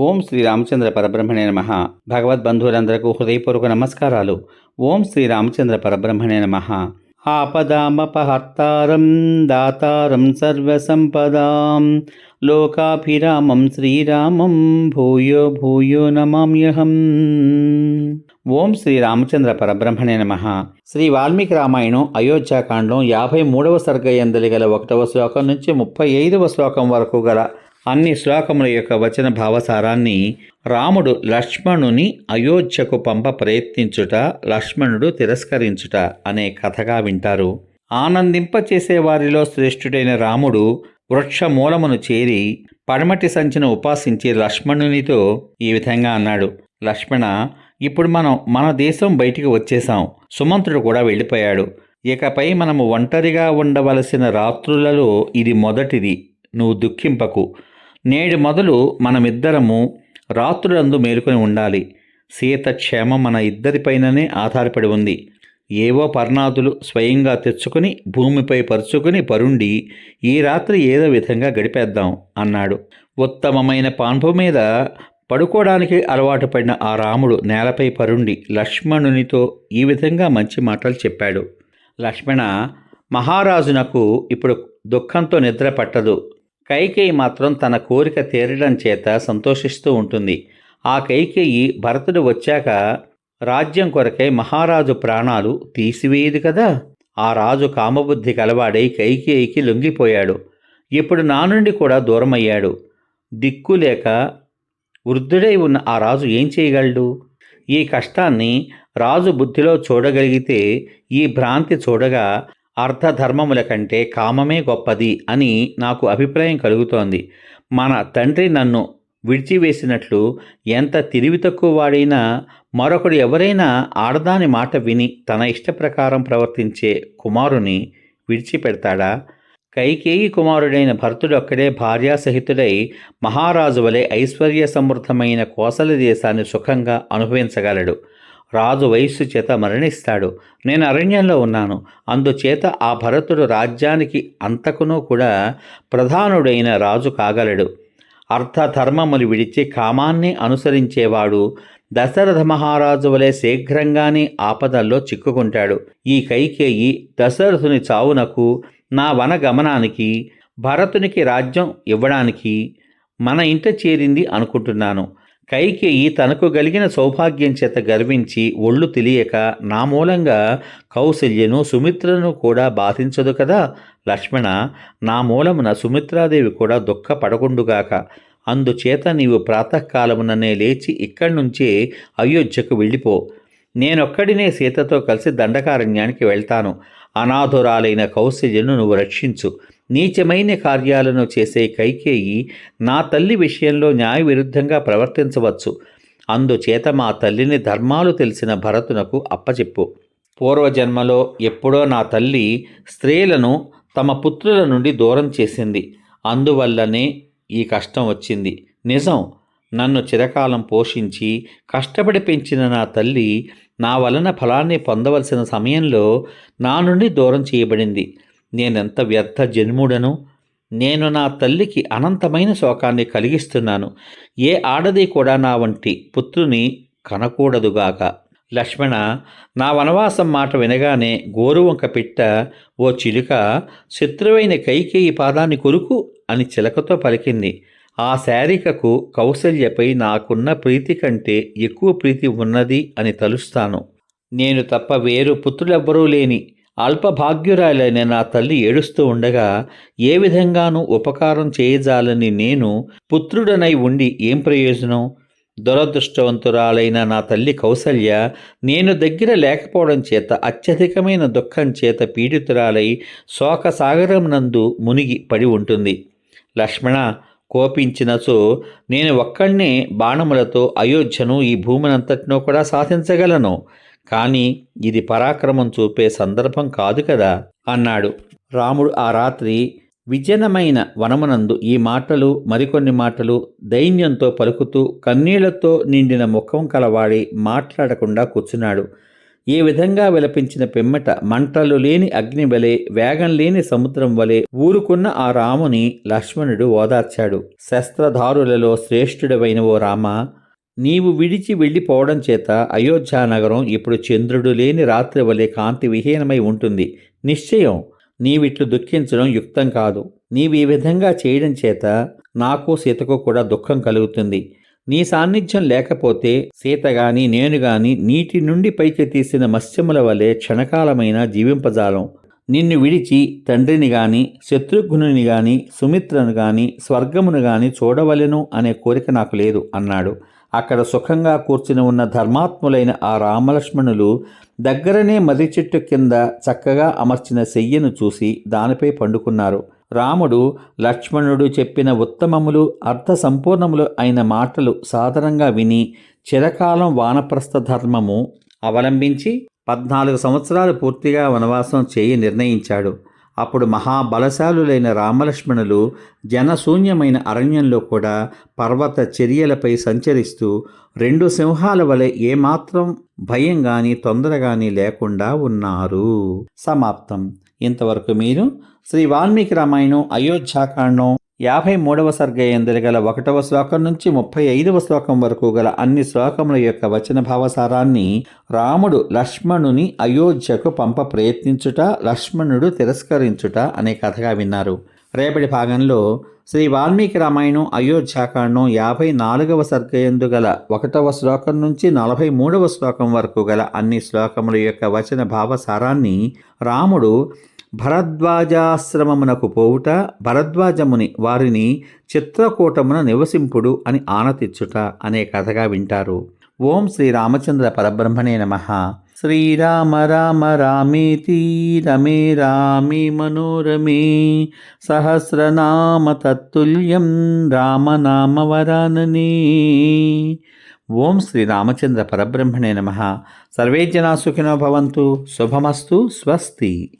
ఓం శ్రీ రామచంద్ర పరబ్రహ్మణే నమ. భగవద్బంధువులందరకు హృదయపూర్వక నమస్కారాలు. ఓం శ్రీ రామచంద్ర పరబ్రహ్మణే నమ. ఆపదామపహర్తారం దాతారం సర్వసంపదాం. లోకాభిరామం శ్రీరామం భూయో భూయో నమామ్యహం. ఓం శ్రీ రామచంద్ర పరబ్రహ్మణే నమ. శ్రీ వాల్మీకి రామాయణం అయోధ్యాకాండం యాభై మూడవ సర్గయందలి గల ఒకటవ శ్లోకం నుంచి ముప్పై ఐదవ శ్లోకం వరకు గల అన్ని శ్లోకముల యొక్క వచన భావసారాన్ని రాముడు లక్ష్మణుని అయోధ్యకు పంప ప్రయత్నించుట లక్ష్మణుడు తిరస్కరించుట అనే కథగా వింటారు. ఆనందింపచేసే వారిలో శ్రేష్ఠుడైన రాముడు వృక్ష మూలమును చేరి పడమటి సంచిని ఉపాసించి లక్ష్మణునితో ఈ విధంగా అన్నాడు. లక్ష్మణ ఇప్పుడు మనం మన దేశం బయటికి వచ్చేసాం సుమంత్రుడు కూడా వెళ్ళిపోయాడు. ఇకపై మనము ఒంటరిగా ఉండవలసిన రాత్రులలో ఇది మొదటిది. నువ్వు దుఃఖింపకు. నేడు మొదలు మనమిద్దరము రాత్రులందు మేలుకొని ఉండాలి. సీత క్షేమం మన ఇద్దరిపైననే ఆధారపడి ఉంది. ఏవో పర్ణాదులు స్వయంగా తెచ్చుకొని భూమిపై పరుచుకుని పరుండి ఈ రాత్రి ఏదో విధంగా గడిపేద్దాం అన్నాడు. ఉత్తమమైన పాన్పు మీద పడుకోవడానికి అలవాటు పడిన ఆ రాముడు నేలపై పరుండి లక్ష్మణునితో ఈ విధంగా మంచి మాటలు చెప్పాడు. లక్ష్మణ మహారాజునకు ఇప్పుడు దుఃఖంతో నిద్ర పట్టదు. కైకేయి మాత్రం తన కోరిక తీరడం చేత సంతోషిస్తూ ఉంటుంది. ఆ కైకేయి భరతుడు వచ్చాక రాజ్యం కొరకై మహారాజు ప్రాణాలు తీసివేయదు కదా? ఆ రాజు కామబుద్ధి కలవాడై కైకేయికి లొంగిపోయాడు. ఇప్పుడు నా నుండి కూడా దూరమయ్యాడు. దిక్కు లేక వృద్ధుడై ఉన్న ఆ రాజు ఏం చేయగలడు? ఈ కష్టాన్ని రాజు బుద్ధిలో చూడగలిగితే ఈ భ్రాంతి చూడగా అర్థధర్మముల కంటే కామమే గొప్పది అని నాకు అభిప్రాయం కలుగుతోంది. మన తండ్రి నన్ను విడిచివేసినట్లు ఎంత తిరివి తక్కువ వాడైనా మరొకడు ఎవరైనా ఆడదాని మాట విని తన ఇష్టప్రకారం ప్రవర్తించే కుమారుని విడిచిపెడతాడా? కైకేయి కుమారుడైన భరతుడొక్కడే భార్యాసహితుడై మహారాజు వలె ఐశ్వర్య సమృద్ధమైన కోసల దేశాన్ని సుఖంగా అనుభవించగలడు. రాజు వయస్సు చేత మరణిస్తాడు. నేను అరణ్యంలో ఉన్నాను. అందుచేత ఆ భరతుడు రాజ్యానికి అంతకునూ కూడా ప్రధానుడైన రాజు కాగలడు. అర్థధర్మములు విడిచి కామాన్ని అనుసరించేవాడు దశరథ మహారాజు వలె శీఘ్రంగానే ఆపదల్లో చిక్కుకుంటాడు. ఈ కైకేయి దశరథుని చావునకు నా వన గమనానికి భరతునికి రాజ్యం ఇవ్వడానికి మన ఇంట చేరింది అనుకుంటున్నాను. కైకేయి తనకు కలిగిన సౌభాగ్యం చేత గర్వించి ఒళ్ళు తెలియక నా మూలంగా కౌశల్యను సుమిత్రను కూడా బాధించదు కదా? లక్ష్మణ నా మూలమున సుమిత్రాదేవి కూడా దుఃఖపడకుండుగాక. అందుచేత నీవు ప్రాతకాలముననే లేచి ఇక్కడి నుంచే అయోధ్యకు వెళ్ళిపో. నేనొక్కడినే సీతతో కలిసి దండకారణ్యానికి వెళ్తాను. అనాథురాలైన కౌశల్యను నువ్వు రక్షించు. నీచమైన కార్యాలను చేసే కైకేయి నా తల్లి విషయంలో న్యాయ విరుద్ధంగా ప్రవర్తించవచ్చు. అందుచేత మా తల్లిని ధర్మాలు తెలిసిన భరతునకు అప్పచెప్పు. పూర్వజన్మలో ఎప్పుడో నా తల్లి స్త్రీలను తమ పుత్రుల నుండి దూరం చేసింది. అందువల్లనే ఈ కష్టం వచ్చింది. నిజం నన్ను చిరకాలం పోషించి కష్టపడి పెంచిన నా తల్లి నా వలన ఫలాన్ని పొందవలసిన సమయంలో నా నుండి దూరం చేయబడింది. నేనెంత వ్యర్థ జన్ముడను? నేను నా తల్లికి అనంతమైన శోకాన్ని కలిగిస్తున్నాను. ఏ ఆడది కూడా నా వంటి పుత్రుని కనకూడదుగాక లక్ష్మణ నా వనవాసం మాట వినగానే గోరువంక పిట్ట ఓ చిలుక శత్రువైన కైకేయి పాదాన్ని కొరుకు అని చిలకతో పలికింది. ఆ శారికకు కౌసల్యపై నాకున్న ప్రీతి కంటే ఎక్కువ ప్రీతి ఉన్నది అని తలుస్తాను. నేను తప్ప వేరు పుత్రులెవ్వరూ లేని అల్పభాగ్యురాలైన నా తల్లి ఏడుస్తూ ఉండగా ఏ విధంగానూ ఉపకారం చేయజాలని నేను పుత్రుడనై ఉండి ఏం ప్రయోజనం? దురదృష్టవంతురాలైన నా తల్లి కౌసల్య నేను దగ్గర లేకపోవడం చేత అత్యధికమైన దుఃఖం చేత పీడితురాలై శోకసాగరం నందు మునిగి పడి ఉంటుంది. లక్ష్మణ కోపించినచో నేను ఒక్కడినే బాణములతో అయోధ్యను ఈ భూమినంతటినో కూడా సాధించగలను. కానీ ఇది పరాక్రమం చూపే సందర్భం కాదు కదా అన్నాడు. రాముడు ఆ రాత్రి విజనమైన వనమునందు ఈ మాటలు మరికొన్ని మాటలు దైన్యంతో పలుకుతూ కన్నీళ్ళతో నిండిన ముఖం కలవాడి మాట్లాడకుండా కూర్చున్నాడు. ఈ విధంగా విలపించిన పిమ్మట మంటలు లేని అగ్ని వలె వేగం లేని సముద్రం వలె ఊరుకున్న ఆ రాముని లక్ష్మణుడు ఓదార్చాడు. శస్త్రధారులలో శ్రేష్ఠుడవైన ఓ రామ నీవు విడిచి వెళ్ళిపోవడం చేత అయోధ్యానగరం ఇప్పుడు చంద్రుడు లేని రాత్రి వలె కాంతి విహీనమై ఉంటుంది. నిశ్చయం నీవిట్లు దుఃఖించడం యుక్తం కాదు. నీవు ఈ విధంగా చేయడం చేత నాకు సీతకు కూడా దుఃఖం కలుగుతుంది. నీ సాన్నిధ్యం లేకపోతే సీత గాని నేను గాని నీటి నుండి పైకి తీసిన మత్స్యముల వలె క్షణకాలమైన జీవింపజాలం. నిన్ను విడిచి తండ్రిని గాని శత్రుఘ్నుని గాని సుమిత్రను గాని స్వర్గమును గాని చూడవలెను అనే కోరిక నాకు లేదు అన్నాడు. అక్కడ సుఖంగా కూర్చుని ఉన్న ధర్మాత్ములైన ఆ రామలక్ష్మణులు దగ్గరనే మర్రి చెట్టు కింద చక్కగా అమర్చిన శయ్యను చూసి దానిపై పండుకున్నారు. రాముడు లక్ష్మణుడు చెప్పిన ఉత్తమములు అర్థ సంపూర్ణములు అయిన మాటలు సాధారణంగా విని చిరకాలం వానప్రస్థ ధర్మము అవలంబించి పద్నాలుగు సంవత్సరాలు పూర్తిగా వనవాసం చేయి నిర్ణయించాడు. అప్పుడు మహాబలశాలులైన రామలక్ష్మణులు జనశూన్యమైన అరణ్యంలో కూడా పర్వత చర్యలపై సంచరిస్తూ రెండు సింహాల వలె ఏమాత్రం భయం కానీ తొందరగాని లేకుండా ఉన్నారు. సమాప్తం. ఇంతవరకు మీరు శ్రీ వాల్మీకి రామాయణం అయోధ్యాకాండం యాభై మూడవ సర్గ గల ఒకటవ శ్లోకం నుంచి ముప్పై ఐదవ శ్లోకం వరకు గల అన్ని శ్లోకముల యొక్క వచన భావసారాన్ని రాముడు లక్ష్మణుని అయోధ్యకు పంప ప్రయత్నించుట లక్ష్మణుడు తిరస్కరించుట అనే కథగా విన్నారు. రేపటి భాగంలో శ్రీ వాల్మీకి రామాయణం అయోధ్యాకాండం యాభై నాలుగవ సర్గయందు గల ఒకటవ శ్లోకం నుంచి నలభై మూడవ శ్లోకం వరకు గల అన్ని శ్లోకముల యొక్క వచన భావసారాన్ని రాముడు భరద్వాజాశ్రమమునకు పోవుట భరద్వాజముని వారిని చిత్రకూటమున నివసింపుడు అని ఆనతిచ్చుట అనే కథగా వింటారు. ఓం శ్రీ రామచంద్ర పరబ్రహ్మణే నమ. శ్రీరామ రామ రామేతి రమే రామి మనోరమే సహస్రనామ తత్తుల్యం రామనామ వరాననే. ఓం శ్రీ రామచంద్ర పరబ్రహ్మణే నమ. సర్వే జనా సుఖినో భవంతు. శుభమస్తు. స్వస్తి.